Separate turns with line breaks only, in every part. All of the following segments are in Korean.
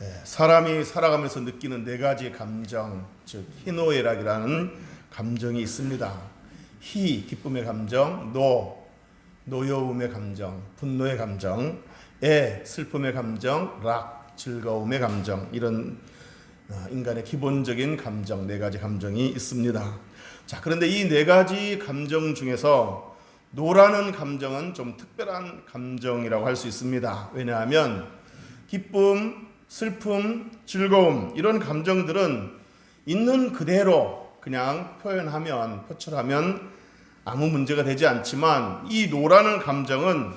예, 사람이 살아가면서 느끼는 네 가지 감정, 즉 희노애락이라는 감정이 있습니다. 희 기쁨의 감정, 노 노여움의 감정, 분노의 감정, 애 슬픔의 감정, 락 즐거움의 감정 이런 어, 인간의 기본적인 감정 네 가지 감정이 있습니다. 자 그런데 이 네 가지 감정 중에서 노라는 감정은 좀 특별한 감정이라고 할 수 있습니다. 왜냐하면 기쁨, 슬픔, 즐거움 이런 감정들은 있는 그대로 그냥 표현하면 표출하면 아무 문제가 되지 않지만 이 노라는 감정은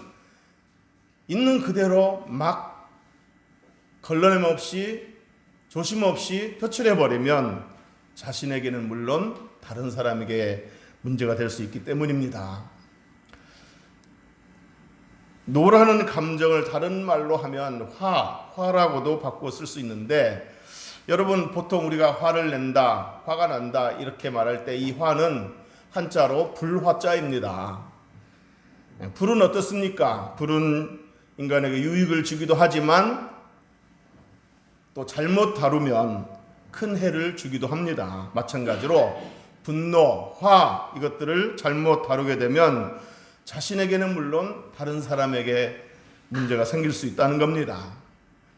있는 그대로 막 걸러냄 없이 조심 없이 표출해 버리면 자신에게는 물론 다른 사람에게 문제가 될 수 있기 때문입니다. 노라는 감정을 다른 말로 하면 화, 화라고도 바꿔 쓸 수 있는데 여러분 보통 우리가 화를 낸다, 화가 난다 이렇게 말할 때 이 화는 한자로 불화자입니다. 불은 어떻습니까? 불은 인간에게 유익을 주기도 하지만 또 잘못 다루면 큰 해를 주기도 합니다. 마찬가지로 분노, 화 이것들을 잘못 다루게 되면 자신에게는 물론 다른 사람에게 문제가 생길 수 있다는 겁니다.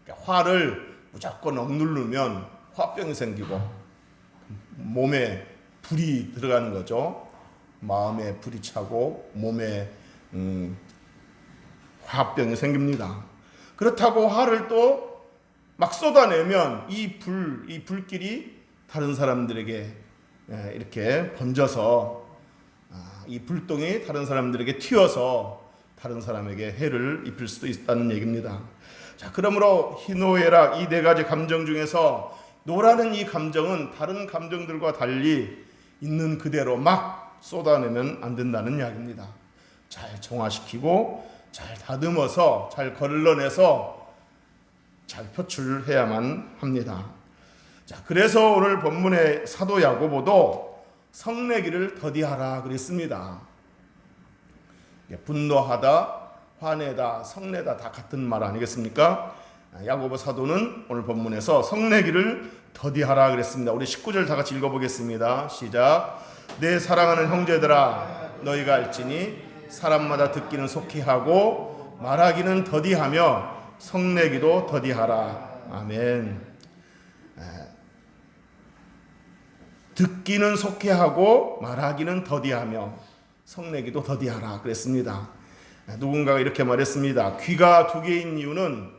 그러니까 화를 무조건 억누르면 화병이 생기고 몸에 불이 들어가는 거죠. 마음에 불이 차고 몸에 음, 화병이 생깁니다. 그렇다고 화를 또 막 쏟아내면 이 불, 이 불길이 다른 사람들에게 예, 이렇게 번져서 아, 이 불똥이 다른 사람들에게 튀어서 다른 사람에게 해를 입힐 수도 있다는 얘기입니다. 자, 그러므로 희노애락 이 네 가지 감정 중에서 노라는 이 감정은 다른 감정들과 달리 있는 그대로 막 쏟아내면 안 된다는 이야기입니다. 잘 정화시키고 잘 다듬어서 잘 걸러내서 잘 표출해야만 합니다. 자, 그래서 오늘 본문의 사도 야고보도 성내기를 더디하라 그랬습니다. 예, 분노하다, 화내다, 성내다 다 같은 말 아니겠습니까? 야고보 사도는 오늘 본문에서 성내기를 더디하라 그랬습니다. 우리 19절 다 같이 읽어보겠습니다. 시작. 내 사랑하는 형제들아, 너희가 알지니 사람마다 듣기는 속히 하고 말하기는 더디하며 성내기도 더디하라. 아멘. 듣기는 속히 하고 말하기는 더디하며 성내기도 더디하라 그랬습니다. 누군가가 이렇게 말했습니다. 귀가 두 개인 이유는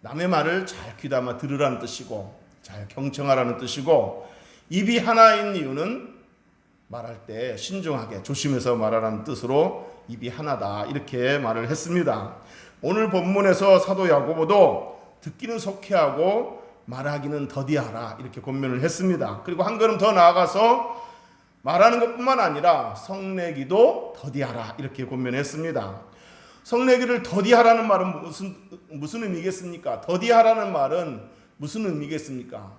남의 말을 잘 귀담아 들으라는 뜻이고 잘 경청하라는 뜻이고 입이 하나인 이유는 말할 때 신중하게 조심해서 말하라는 뜻으로 입이 하나다 이렇게 말을 했습니다. 오늘 본문에서 사도 야고보도 듣기는 속히 하고 말하기는 더디하라 이렇게 권면을 했습니다. 그리고 한 걸음 더 나아가서 말하는 것뿐만 아니라 성내기도 더디하라 이렇게 권면했습니다. 성내기를 더디하라는 말은 무슨 무슨 의미겠습니까? 더디하라는 말은 무슨 의미겠습니까?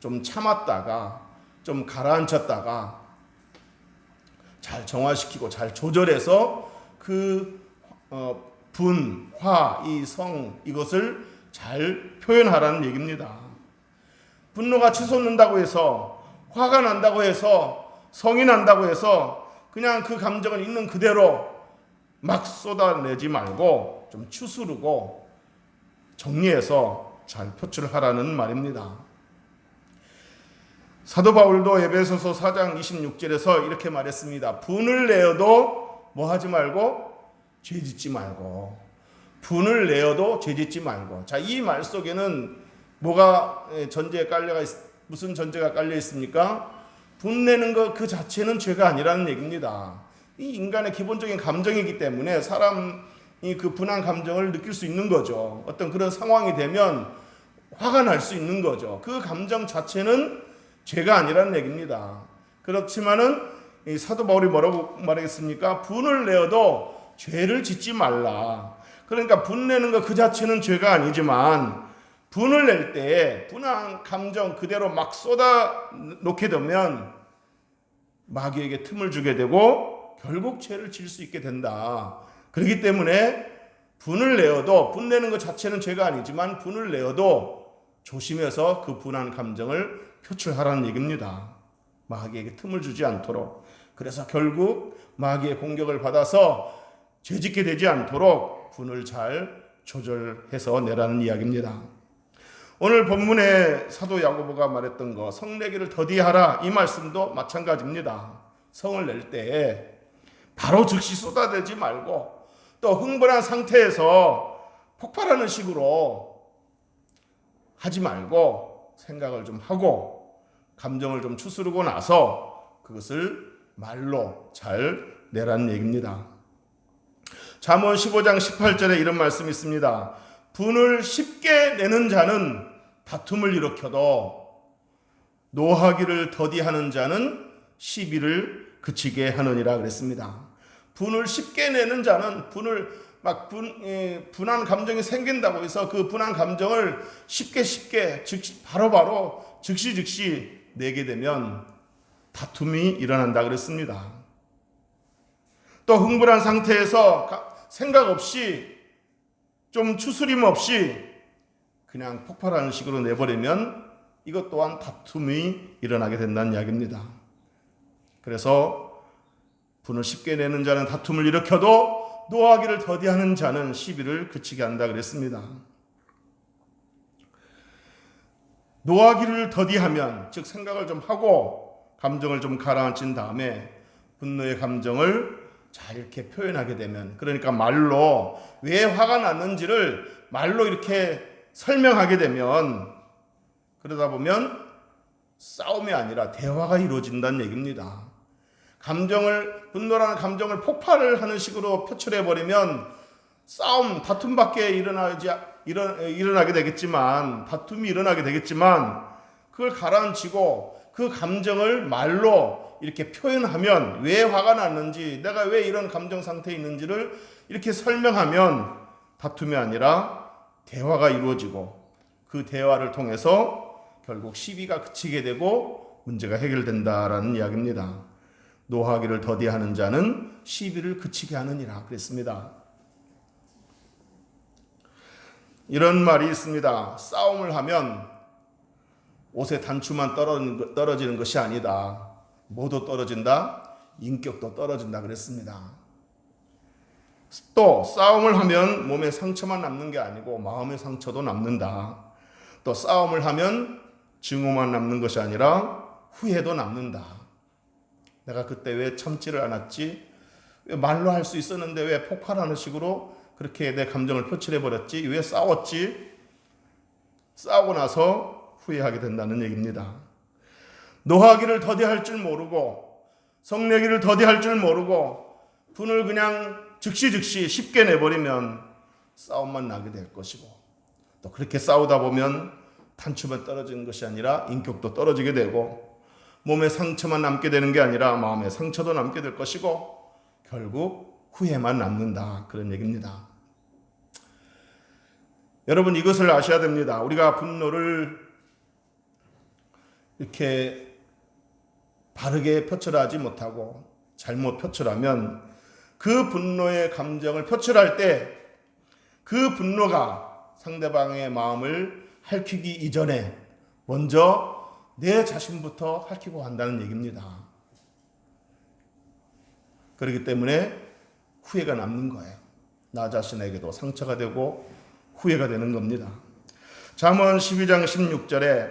좀 참았다가 좀 가라앉혔다가 잘 정화시키고 잘 조절해서 그 어, 분, 화, 이 성 이것을 잘 표현하라는 얘기입니다. 분노가 치솟는다고 해서 화가 난다고 해서 성이 난다고 해서 그냥 그 감정을 있는 그대로 막 쏟아내지 말고 좀 추스르고 정리해서 잘 표출하라는 말입니다. 사도 바울도 에베소서 4장 26절에서 이렇게 말했습니다. 분을 내어도 뭐 하지 말고 죄 짓지 말고 분을 내어도 죄 짓지 말고 자 이 말 속에는 뭐가 전제에 깔려가 있, 무슨 전제가 깔려 있습니까? 분 내는 것 그 자체는 죄가 아니라는 얘기입니다. 이 인간의 기본적인 감정이기 때문에 사람이 그 분한 감정을 느낄 수 있는 거죠. 어떤 그런 상황이 되면 화가 날 수 있는 거죠. 그 감정 자체는 죄가 아니라는 얘기입니다. 그렇지만은 이 사도 바울이 뭐라고 말하겠습니까? 분을 내어도 죄를 짓지 말라. 그러니까 분내는 것 그 자체는 죄가 아니지만 분을 낼 때 분한 감정 그대로 막 쏟아 놓게 되면 마귀에게 틈을 주게 되고 결국 죄를 질 수 있게 된다. 그렇기 때문에 분을 내어도 분내는 것 자체는 죄가 아니지만 분을 내어도 조심해서 그 분한 감정을 표출하라는 얘기입니다. 마귀에게 틈을 주지 않도록. 그래서 결국 마귀의 공격을 받아서 죄짓게 되지 않도록 분을 잘 조절해서 내라는 이야기입니다. 오늘 본문에 사도 야고보가 말했던 거 성내기를 더디하라 이 말씀도 마찬가지입니다. 성을 낼 때 바로 즉시 쏟아내지 말고 또 흥분한 상태에서 폭발하는 식으로 하지 말고 생각을 좀 하고 감정을 좀 추스르고 나서 그것을 말로 잘 내라는 얘기입니다. 잠언 15장 18절에 이런 말씀이 있습니다. 분을 쉽게 내는 자는 다툼을 일으켜도 노하기를 더디하는 자는 시비를 그치게 하느니라 그랬습니다. 분을 쉽게 내는 자는 분을 막 분, 예, 분한 감정이 생긴다고 해서 그 분한 감정을 쉽게 쉽게 즉시 바로바로 즉시 즉시 내게 되면 다툼이 일어난다 그랬습니다. 또 흥분한 상태에서 가- 생각 없이 좀 추스림 없이 그냥 폭발하는 식으로 내버리면 이것 또한 다툼이 일어나게 된다는 이야기입니다. 그래서 분을 쉽게 내는 자는 다툼을 일으켜도 노하기를 더디하는 자는 시비를 그치게 한다 그랬습니다. 노하기를 더디하면 즉 생각을 좀 하고 감정을 좀 가라앉힌 다음에 분노의 감정을 잘 이렇게 표현하게 되면 그러니까 말로 왜 화가 났는지를 말로 이렇게 설명하게 되면 그러다 보면 싸움이 아니라 대화가 이루어진다는 얘기입니다. 감정을 분노라는 감정을 폭발을 하는 식으로 표출해 버리면 싸움 다툼밖에 일어나지 일어, 일어나게 되겠지만 다툼이 일어나게 되겠지만 그걸 가라앉히고 그 감정을 말로 이렇게 표현하면 왜 화가 났는지 내가 왜 이런 감정 상태에 있는지를 이렇게 설명하면 다툼이 아니라 대화가 이루어지고 그 대화를 통해서 결국 시비가 그치게 되고 문제가 해결된다라는 이야기입니다. 노하기를 더디하는 자는 시비를 그치게 하느니라 그랬습니다. 이런 말이 있습니다. 싸움을 하면 옷의 단추만 떨어지는 것이 아니다. 뭐도 떨어진다? 인격도 떨어진다 그랬습니다. 또 싸움을 하면 몸에 상처만 남는 게 아니고 마음의 상처도 남는다. 또 싸움을 하면 증오만 남는 것이 아니라 후회도 남는다. 내가 그때 왜 참지를 않았지? 왜 말로 할 수 있었는데 왜 폭발하는 식으로 그렇게 내 감정을 표출해 버렸지? 왜 싸웠지? 싸우고 나서 후회하게 된다는 얘기입니다. 노하기를 더디할 줄 모르고 성내기를 더디할 줄 모르고 분을 그냥 즉시 즉시 쉽게 내버리면 싸움만 나게 될 것이고 또 그렇게 싸우다 보면 단추만 떨어지는 것이 아니라 인격도 떨어지게 되고 몸에 상처만 남게 되는 게 아니라 마음에 상처도 남게 될 것이고 결국 후회만 남는다 그런 얘기입니다. 여러분 이것을 아셔야 됩니다. 우리가 분노를 이렇게 바르게 표출하지 못하고 잘못 표출하면 그 분노의 감정을 표출할 때 그 분노가 상대방의 마음을 핥히기 이전에 먼저 내 자신부터 핥히고 한다는 얘기입니다. 그렇기 때문에 후회가 남는 거예요. 나 자신에게도 상처가 되고 후회가 되는 겁니다. 잠언 12장 16절에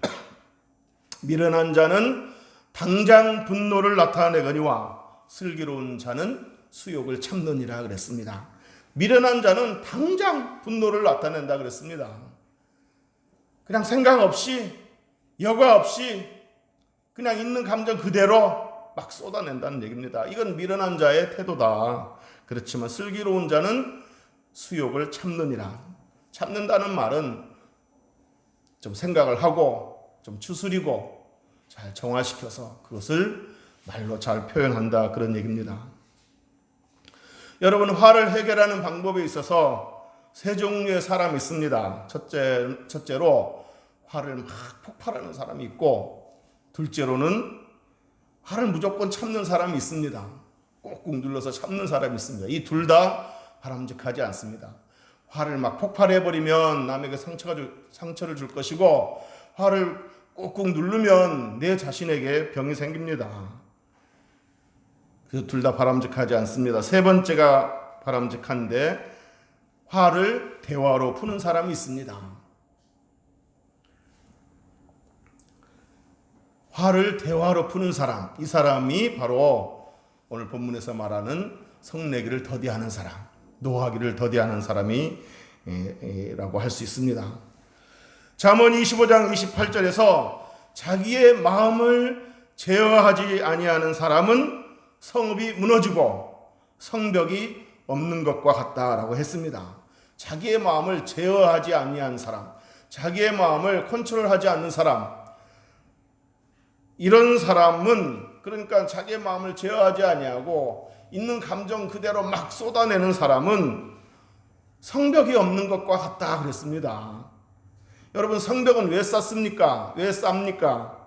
미련한 자는 당장 분노를 나타내거니와 슬기로운 자는 수욕을 참느니라 그랬습니다. 미련한 자는 당장 분노를 나타낸다 그랬습니다. 그냥 생각 없이 여과 없이 그냥 있는 감정 그대로 막 쏟아낸다는 얘기입니다. 이건 미련한 자의 태도다. 그렇지만 슬기로운 자는 수욕을 참느니라. 참는다는 말은 좀 생각을 하고 좀 추스리고 잘 정화시켜서 그것을 말로 잘 표현한다 그런 얘기입니다. 여러분 화를 해결하는 방법에 있어서 세 종류의 사람이 있습니다. 첫째 첫째로 화를 막 폭발하는 사람이 있고 둘째로는 화를 무조건 참는 사람이 있습니다. 꾹꾹 눌러서 참는 사람이 있습니다. 이 둘 다 바람직하지 않습니다. 화를 막 폭발해 버리면 남에게 상처가 줄, 상처를 줄 것이고 화를 꾹꾹 누르면 내 자신에게 병이 생깁니다. 그래서 둘 다 바람직하지 않습니다. 세 번째가 바람직한데 화를 대화로 푸는 사람이 있습니다. 화를 대화로 푸는 사람, 이 사람이 바로 오늘 본문에서 말하는 성내기를 더디하는 사람, 노하기를 더디하는 사람이 라고 할 수 있습니다. 잠언 25장 28절에서 자기의 마음을 제어하지 아니하는 사람은 성읍이 무너지고 성벽이 없는 것과 같다라고 했습니다. 자기의 마음을 제어하지 아니한 사람, 자기의 마음을 컨트롤하지 않는 사람, 이런 사람은 그러니까 자기의 마음을 제어하지 아니하고 있는 감정 그대로 막 쏟아내는 사람은 성벽이 없는 것과 같다 그랬습니다. 여러분 성벽은 왜 쌓습니까? 왜 쌉니까?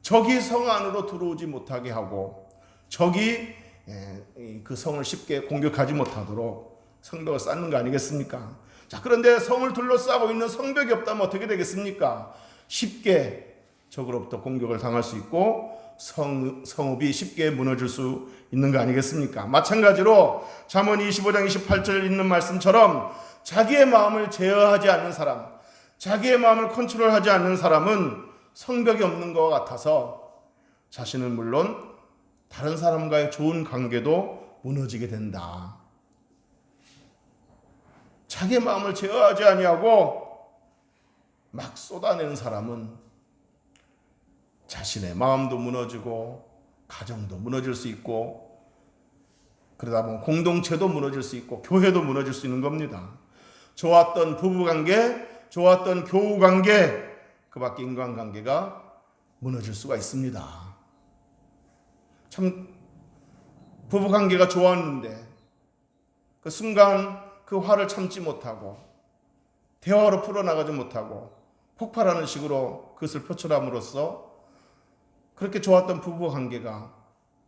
적이 성 안으로 들어오지 못하게 하고 적이 예, 그 성을 쉽게 공격하지 못하도록 성벽을 쌓는 거 아니겠습니까? 자 그런데 성을 둘러싸고 있는 성벽이 없다면 어떻게 되겠습니까? 쉽게 적으로부터 공격을 당할 수 있고 성, 성읍이 쉽게 무너질 수 있는 거 아니겠습니까? 마찬가지로 잠언 25장 28절 있는 말씀처럼 자기의 마음을 제어하지 않는 사람, 자기의 마음을 컨트롤하지 않는 사람은 성벽이 없는 것 같아서 자신은 물론 다른 사람과의 좋은 관계도 무너지게 된다. 자기의 마음을 제어하지 아니하고 막 쏟아내는 사람은 자신의 마음도 무너지고 가정도 무너질 수 있고 그러다 보면 공동체도 무너질 수 있고 교회도 무너질 수 있는 겁니다. 좋았던 부부 관계, 좋았던 교우 관계, 그 밖에 인간 관계가 무너질 수가 있습니다. 참 부부 관계가 좋았는데 그 순간 그 화를 참지 못하고 대화로 풀어나가지 못하고 폭발하는 식으로 그것을 표출함으로써 그렇게 좋았던 부부 관계가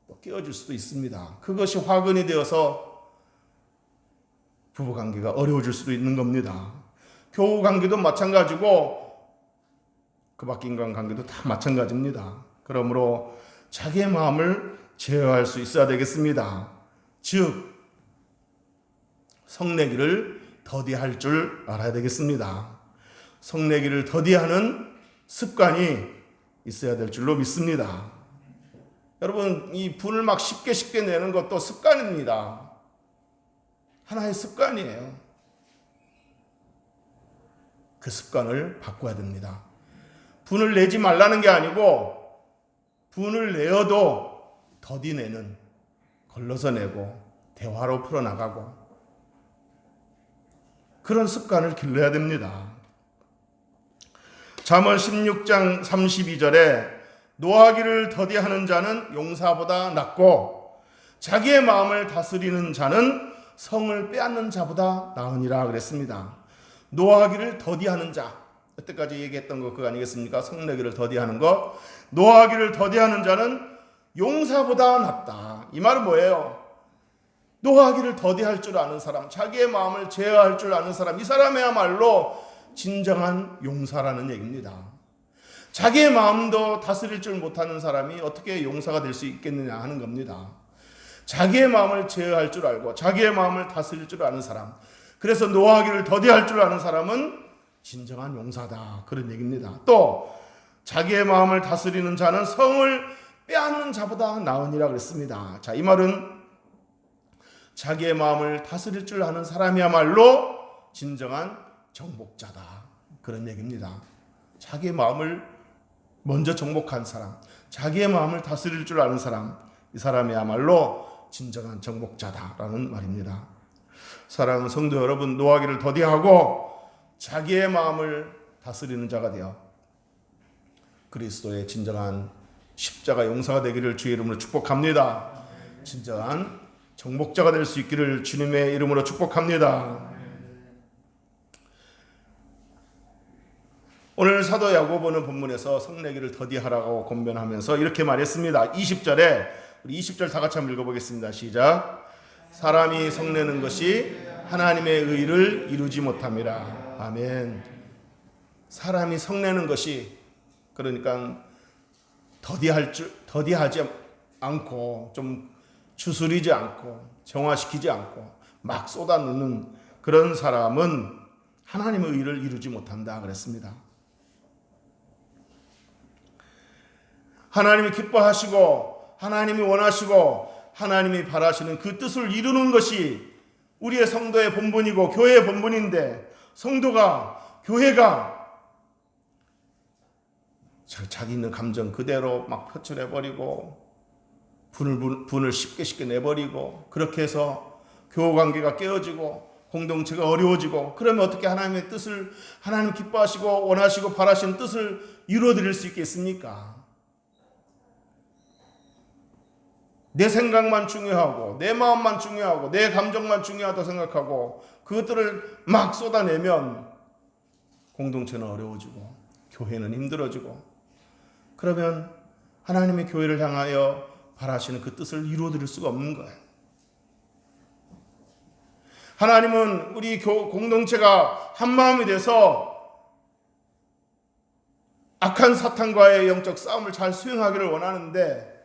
또 깨어질 수도 있습니다. 그것이 화근이 되어서 부부 관계가 어려워질 수도 있는 겁니다. 교우 관계도 마찬가지고 그 밖에 인간 관계도 다 마찬가지입니다. 그러므로 자기의 마음을 제어할 수 있어야 되겠습니다. 즉 성내기를 더디할 줄 알아야 되겠습니다. 성내기를 더디하는 습관이 있어야 될 줄로 믿습니다. 여러분, 이 분을 막 쉽게 쉽게 내는 것도 습관입니다. 하나의 습관이에요. 그 습관을 바꿔야 됩니다. 분을 내지 말라는 게 아니고, 분을 내어도 더디 내는, 걸러서 내고, 대화로 풀어나가고, 그런 습관을 길러야 됩니다. 잠언 16장 32절에 노하기를 더디하는 자는 용사보다 낫고 자기의 마음을 다스리는 자는 성을 빼앗는 자보다 나으니라 그랬습니다. 노하기를 더디하는 자. 여태까지 얘기했던 거 그거 아니겠습니까? 성내기를 더디하는 거. 노하기를 더디하는 자는 용사보다 낫다. 이 말은 뭐예요? 노하기를 더디할 줄 아는 사람, 자기의 마음을 제어할 줄 아는 사람, 이 사람이야말로 진정한 용사라는 얘기입니다. 자기의 마음도 다스릴 줄 못하는 사람이 어떻게 용사가 될 수 있겠느냐 하는 겁니다. 자기의 마음을 제어할 줄 알고 자기의 마음을 다스릴 줄 아는 사람. 그래서 노하기를 더디할 줄 아는 사람은 진정한 용사다. 그런 얘기입니다. 또 자기의 마음을 다스리는 자는 성을 빼앗는 자보다 나으니라 그랬습니다. 자, 이 말은 자기의 마음을 다스릴 줄 아는 사람이야말로 진정한 정복자다. 그런 얘기입니다. 자기의 마음을 먼저 정복한 사람, 자기의 마음을 다스릴 줄 아는 사람, 이 사람이야말로 진정한 정복자다라는 말입니다. 사랑하는 성도 여러분, 노하기를 더디하고 자기의 마음을 다스리는 자가 되어 그리스도의 진정한 십자가 용사가 되기를 주의 이름으로 축복합니다. 진정한 정복자가 될 수 있기를 주님의 이름으로 축복합니다. 오늘 사도 야고보는 본문에서 성내기를 더디하라고 권변하면서 이렇게 말했습니다. 20절에 우리 20절 다 같이 한번 읽어보겠습니다. 시작. 사람이 성내는 것이 하나님의 의를 이루지 못함이라. 아멘. 사람이 성내는 것이 그러니까 더디할 줄 더디하지 않고 좀 추스리지 않고 정화시키지 않고 막 쏟아놓는 그런 사람은 하나님의 의를 이루지 못한다 그랬습니다. 하나님이 기뻐하시고 하나님이 원하시고 하나님이 바라시는 그 뜻을 이루는 것이 우리의 성도의 본분이고 교회의 본분인데 성도가 교회가 자기 있는 감정 그대로 막 표출해 버리고 분을 분을 쉽게 쉽게 내버리고 그렇게 해서 교우 관계가 깨어지고 공동체가 어려워지고 그러면 어떻게 하나님의 뜻을 하나님 기뻐하시고 원하시고 바라시는 뜻을 이루어 드릴 수 있겠습니까? 내 생각만 중요하고 내 마음만 중요하고 내 감정만 중요하다 생각하고 그것들을 막 쏟아내면 공동체는 어려워지고 교회는 힘들어지고 그러면 하나님의 교회를 향하여 바라시는 그 뜻을 이루어 드릴 수가 없는 거예요. 하나님은 우리 교, 공동체가 한 마음이 돼서 악한 사탄과의 영적 싸움을 잘 수행하기를 원하는데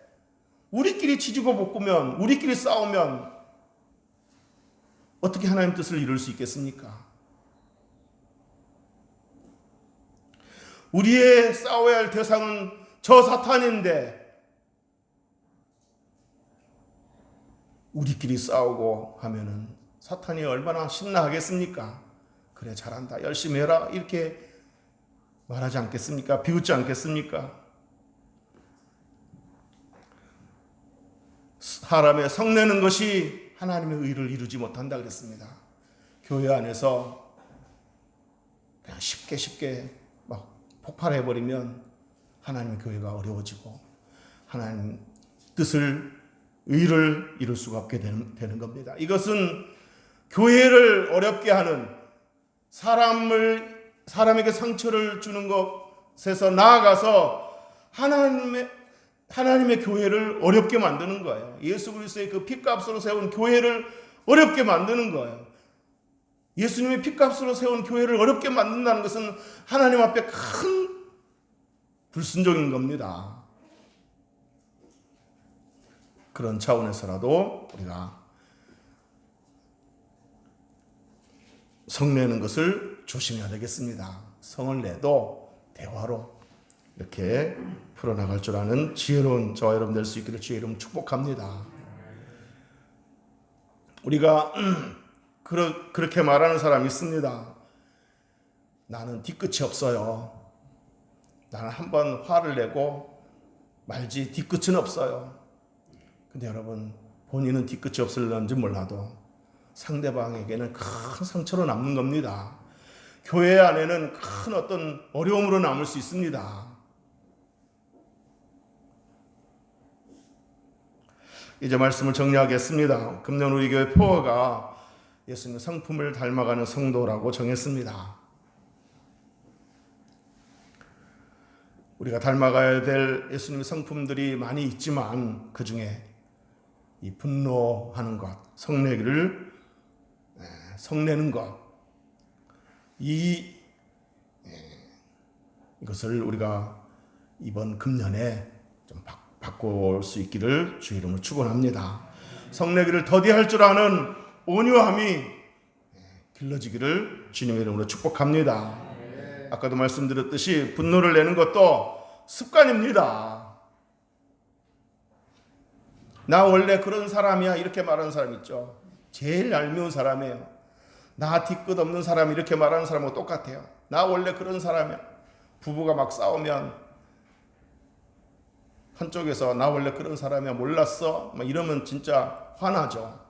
우리끼리 치지고 볶으면 우리끼리 싸우면 어떻게 하나님 뜻을 이룰 수 있겠습니까? 우리의 싸워야 할 대상은 저 사탄인데 우리끼리 싸우고 하면은 사탄이 얼마나 신나하겠습니까? 그래 잘한다 열심히 해라 이렇게 말하지 않겠습니까? 비웃지 않겠습니까? 사람의 성내는 것이 하나님의 의를 이루지 못한다 그랬습니다. 교회 안에서 그냥 쉽게 쉽게 막 폭발해 버리면 하나님의 교회가 어려워지고 하나님 뜻을 의를 이룰 수가 없게 되는, 되는 겁니다. 이것은 교회를 어렵게 하는 사람을 사람에게 상처를 주는 것에서 나아가서 하나님의 하나님의 교회를 어렵게 만드는 거예요. 예수 그리스도의 그 핏값으로 세운 교회를 어렵게 만드는 거예요. 예수님의 핏값으로 세운 교회를 어렵게 만든다는 것은 하나님 앞에 큰 불순종인 겁니다. 그런 차원에서라도 우리가 성내는 것을 조심해야 되겠습니다. 성을 내도 대화로 이렇게 풀어나갈 줄 아는 지혜로운 저와 여러분 될 수 있기를 주의 이름 축복합니다. 우리가 그러, 그렇게 말하는 사람이 있습니다. 나는 뒤끝이 없어요. 나는 한번 화를 내고 말지 뒤끝은 없어요. 근데 여러분 본인은 뒤끝이 없을런지 몰라도 상대방에게는 큰 상처로 남는 겁니다. 교회 안에는 큰 어떤 어려움으로 남을 수 있습니다. 이제 말씀을 정리하겠습니다. 금년 우리 교회 포어가 예수님 성품을 닮아가는 성도라고 정했습니다. 우리가 닮아가야 될 예수님의 성품들이 많이 있지만 그 중에 이 분노하는 것, 성내기를 성내는 것, 이 이것을 우리가 이번 금년에 좀 바꿀 수 있기를 주 이름으로 축원합니다. 성내기를 더디할 줄 아는 온유함이 길러지기를 주님의 이름으로 축복합니다. 아까도 말씀드렸듯이 분노를 내는 것도 습관입니다. 나 원래 그런 사람이야 이렇게 말하는 사람 있죠. 제일 얄미운 사람이에요. 나 뒤끝 없는 사람 이렇게 말하는 사람하고 똑같아요. 나 원래 그런 사람이야. 부부가 막 싸우면 한쪽에서 나 원래 그런 사람이야 몰랐어 막 이러면 진짜 화나죠.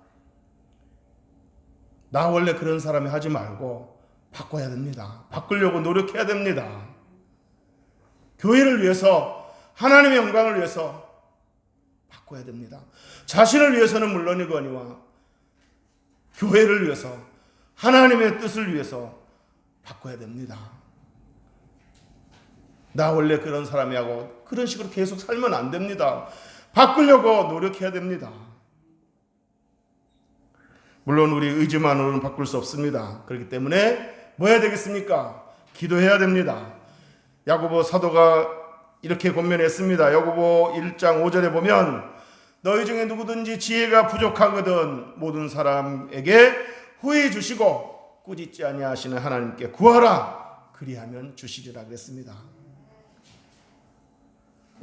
나 원래 그런 사람이 하지 말고 바꿔야 됩니다. 바꾸려고 노력해야 됩니다. 교회를 위해서 하나님의 영광을 위해서 바꿔야 됩니다. 자신을 위해서는 물론이거니와 교회를 위해서 하나님의 뜻을 위해서 바꿔야 됩니다. 나 원래 그런 사람이 하고 그런 식으로 계속 살면 안 됩니다. 바꾸려고 노력해야 됩니다. 물론 우리 의지만으로는 바꿀 수 없습니다. 그렇기 때문에 뭐 해야 되겠습니까? 기도해야 됩니다. 야고보 사도가 이렇게 권면했습니다. 야고보 1장 5절에 보면 너희 중에 누구든지 지혜가 부족하거든 모든 사람에게 후히 주시고 꾸짖지 아니하시는 하나님께 구하라 그리하면 주시리라 그랬습니다.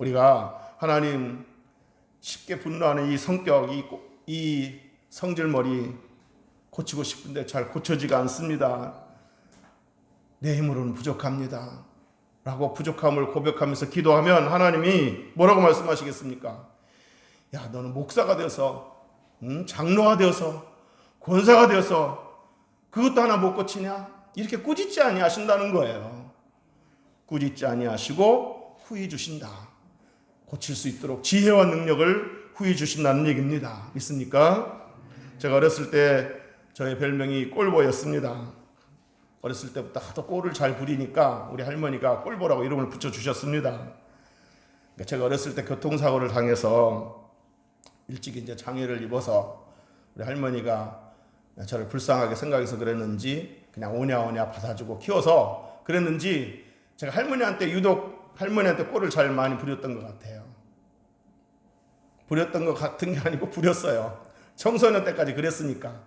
우리가 하나님 쉽게 분노하는 이 성격, 이, 꼬- 이 성질머리 고치고 싶은데 잘 고쳐지가 않습니다. 내 힘으로는 부족합니다. 라고 부족함을 고백하면서 기도하면 하나님이 뭐라고 말씀하시겠습니까? 야, 너는 목사가 되어서, 음, 장로가 되어서, 권사가 되어서 그것도 하나 못 고치냐? 이렇게 꾸짖지 아니하신다는 거예요. 꾸짖지 아니하시고 후히 주신다. 고칠 수 있도록 지혜와 능력을 후히 주신다는 얘기입니다. 믿습니까? 제가 어렸을 때 저의 별명이 꼴보였습니다. 어렸을 때부터 하도 꼴을 잘 부리니까 우리 할머니가 꼴보라고 이름을 붙여 주셨습니다. 그러니까 제가 어렸을 때 교통사고를 당해서 일찍 이제 장애를 입어서 우리 할머니가 저를 불쌍하게 생각해서 그랬는지 그냥 오냐오냐 받아주고 키워서 그랬는지 제가 할머니한테 유독 할머니한테 꼴을 잘 많이 부렸던 것 같아요. 부렸던 것 같은 게 아니고 부렸어요. 청소년 때까지 그랬으니까.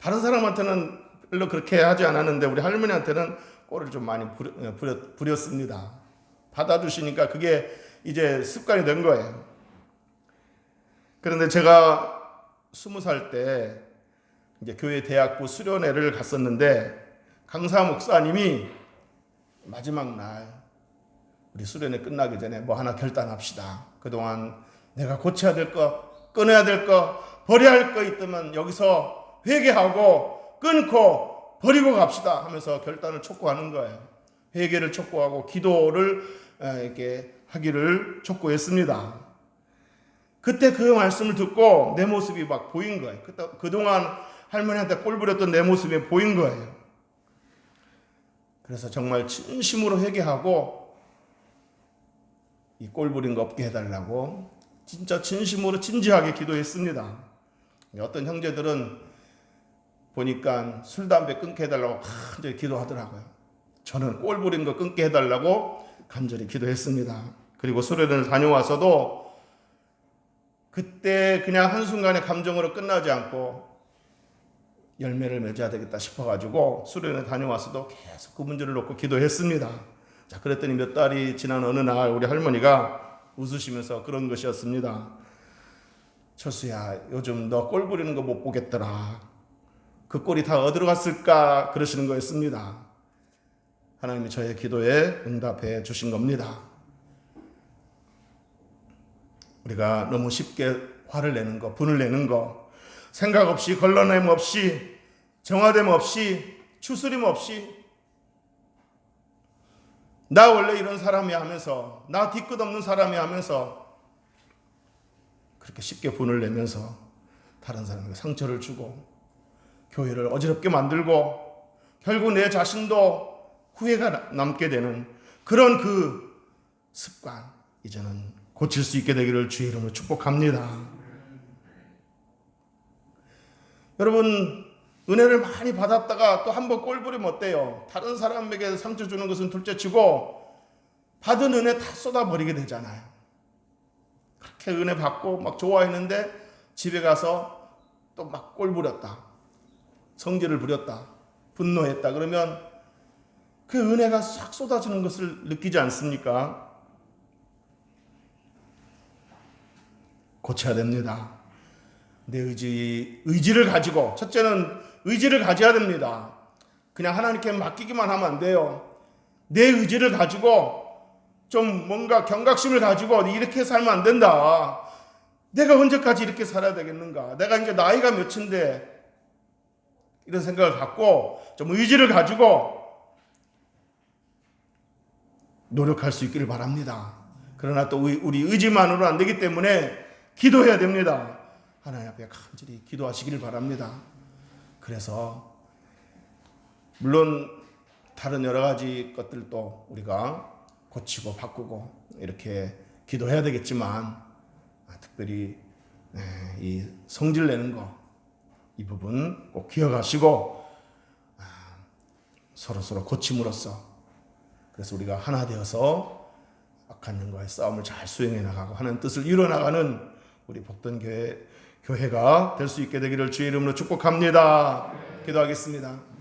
다른 사람한테는 별로 그렇게 하지 않았는데 우리 할머니한테는 꼴을 좀 많이 부려, 어, 부렸, 부렸습니다. 받아주시니까 그게 이제 습관이 된 거예요. 그런데 제가 스무 살 때 이제 교회 대학부 수련회를 갔었는데 강사 목사님이 마지막 날 우리 수련회 끝나기 전에 뭐 하나 결단합시다. 그동안 내가 고쳐야 될 거, 끊어야 될 거, 버려야 할거 있다면 여기서 회개하고 끊고 버리고 갑시다 하면서 결단을 촉구하는 거예요. 회개를 촉구하고 기도를 에, 이렇게 하기를 촉구했습니다. 그때 그 말씀을 듣고 내 모습이 막 보인 거예요. 그동안 할머니한테 꼴 부렸던 내 모습이 보인 거예요. 그래서 정말 진심으로 회개하고 이 꼴 부린 거 없게 해달라고 진짜 진심으로 진지하게 기도했습니다. 어떤 형제들은 보니까 술 담배 끊게 해달라고 간절히 기도하더라고요. 저는 꼴 부린 거 끊게 해달라고 간절히 기도했습니다. 그리고 수련회를 다녀와서도 그때 그냥 한순간의 감정으로 끝나지 않고 열매를 맺어야 되겠다 싶어가지고 수련회 다녀와서도 계속 그 문제를 놓고 기도했습니다. 자, 그랬더니 몇 달이 지난 어느 날 우리 할머니가 웃으시면서 그런 것이었습니다. 철수야, 요즘 너 꼴 부리는 거 못 보겠더라. 그 꼴이 다 어디로 갔을까? 그러시는 거였습니다. 하나님이 저의 기도에 응답해 주신 겁니다. 우리가 너무 쉽게 화를 내는 거, 분을 내는 거, 생각 없이, 걸러냄 없이, 정화됨 없이, 추스림 없이, 나 원래 이런 사람이 하면서, 나 뒤끝 없는 사람이 하면서, 그렇게 쉽게 분을 내면서 다른 사람에게 상처를 주고, 교회를 어지럽게 만들고, 결국 내 자신도 후회가 나- 남게 되는 그런 그 습관, 이제는 고칠 수 있게 되기를 주의 이름으로 축복합니다. 여러분, 은혜를 많이 받았다가 또 한 번 꼴부리면 어때요? 다른 사람에게 상처 주는 것은 둘째 치고 받은 은혜 다 쏟아버리게 되잖아요. 그렇게 은혜 받고 막 좋아했는데 집에 가서 또 막 꼴부렸다. 성질을 부렸다. 분노했다. 그러면 그 은혜가 싹 쏟아지는 것을 느끼지 않습니까? 고쳐야 됩니다. 내 의지, 의지를 가지고, 첫째는 의지를 가져야 됩니다. 그냥 하나님께 맡기기만 하면 안 돼요. 내 의지를 가지고, 좀 뭔가 경각심을 가지고, 이렇게 살면 안 된다. 내가 언제까지 이렇게 살아야 되겠는가? 내가 이제 나이가 몇인데, 이런 생각을 갖고, 좀 의지를 가지고, 노력할 수 있기를 바랍니다. 그러나 또 우리 의지만으로 안 되기 때문에 기도해야 됩니다. 하나님 앞에 간절히 기도하시기를 바랍니다. 그래서 물론 다른 여러 가지 것들도 우리가 고치고 바꾸고 이렇게 기도해야 되겠지만 아, 특별히 네, 이 성질 내는 거 이 부분 꼭 기억하시고 아, 서로 서로 고침으로써 그래서 우리가 하나 되어서 악한 영과의 싸움을 잘 수행해 나가고 하는 뜻을 이루어 나가는 우리 복된 교회 교회가 될 수 있게 되기를 주의 이름으로 축복합니다. 기도하겠습니다.